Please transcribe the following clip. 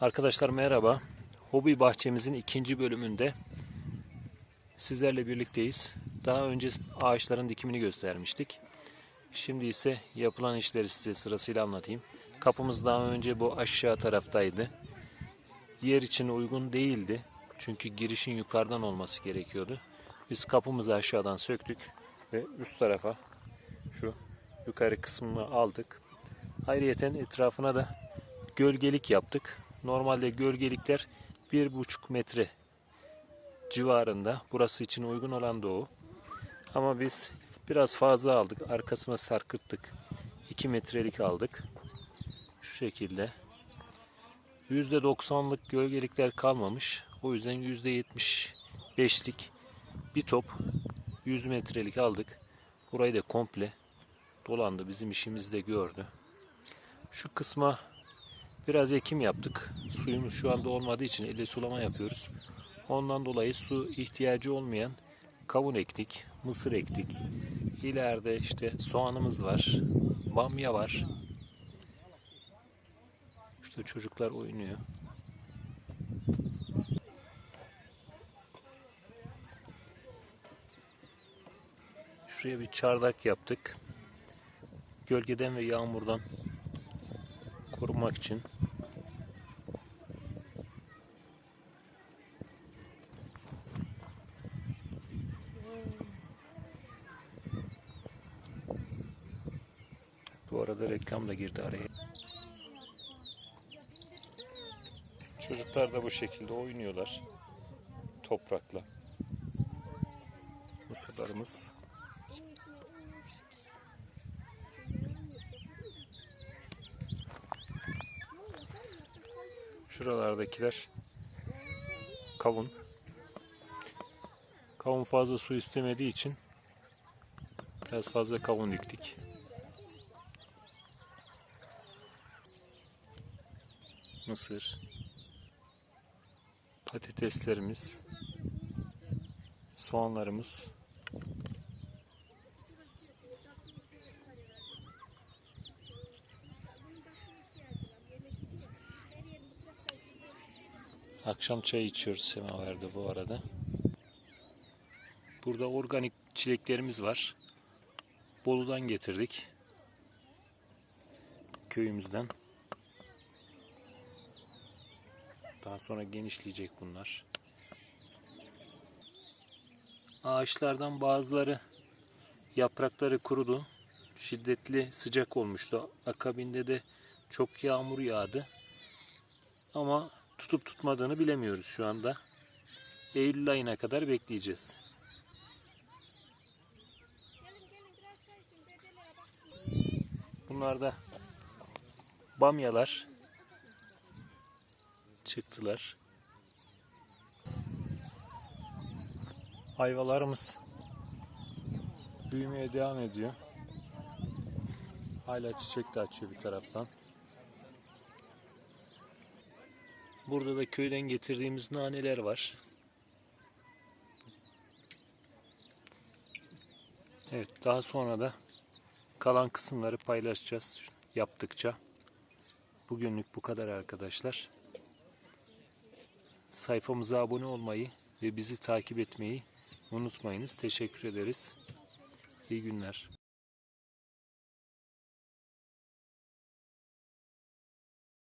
Arkadaşlar merhaba. Hobi bahçemizin ikinci bölümünde sizlerle birlikteyiz. Daha önce ağaçların dikimini göstermiştik. Şimdi ise yapılan işleri size sırasıyla anlatayım. Kapımız daha önce bu aşağı taraftaydı. Yer için uygun değildi. Çünkü girişin yukarıdan olması gerekiyordu. Biz kapımızı aşağıdan söktük ve üst tarafa şu yukarı kısmını aldık. Ayrıyeten etrafına da gölgelik yaptık. Normalde gölgelikler bir buçuk metre civarında. Burası için uygun olan da o. Ama biz biraz fazla aldık. Arkasına sarkıttık. 2 metrelik aldık. Şu şekilde. %90'lık gölgelikler kalmamış. O yüzden %75'lik bir top 100 metrelik aldık. Burayı da komple dolandı. Bizim işimizi de gördü. Şu kısma biraz ekim yaptık. Suyumuz şu anda olmadığı için elle sulama yapıyoruz. Ondan dolayı su ihtiyacı olmayan kavun ektik, mısır ektik. İleride işte soğanımız var, bamya var. İşte çocuklar oynuyor. Şuraya bir çardak yaptık. Gölgeden ve yağmurdan korumak için. Bu arada reklam da girdi araya. Çocuklar da bu şekilde oynuyorlar. Toprakla. Mısırlarımız. Şuralardakiler kavun. Kavun fazla su istemediği için biraz fazla kavun diktik. Mısır. Patateslerimiz. Soğanlarımız. Akşam çay içiyoruz semaverde bu arada. Burada organik çileklerimiz var. Bolu'dan getirdik. Köyümüzden. Daha sonra genişleyecek bunlar. Ağaçlardan bazıları yaprakları kurudu. Şiddetli sıcak olmuştu. Akabinde de çok yağmur yağdı. Ama tutup tutmadığını bilemiyoruz şu anda. Eylül ayına kadar bekleyeceğiz. Bunlar da bamyalar çıktılar. Ayvalarımız büyümeye devam ediyor. Hala çiçek de açıyor bir taraftan. Burada da köyden getirdiğimiz naneler var. Evet daha sonra da kalan kısımları paylaşacağız yaptıkça. Bugünlük bu kadar arkadaşlar. Sayfamıza abone olmayı ve bizi takip etmeyi unutmayınız. Teşekkür ederiz. İyi günler.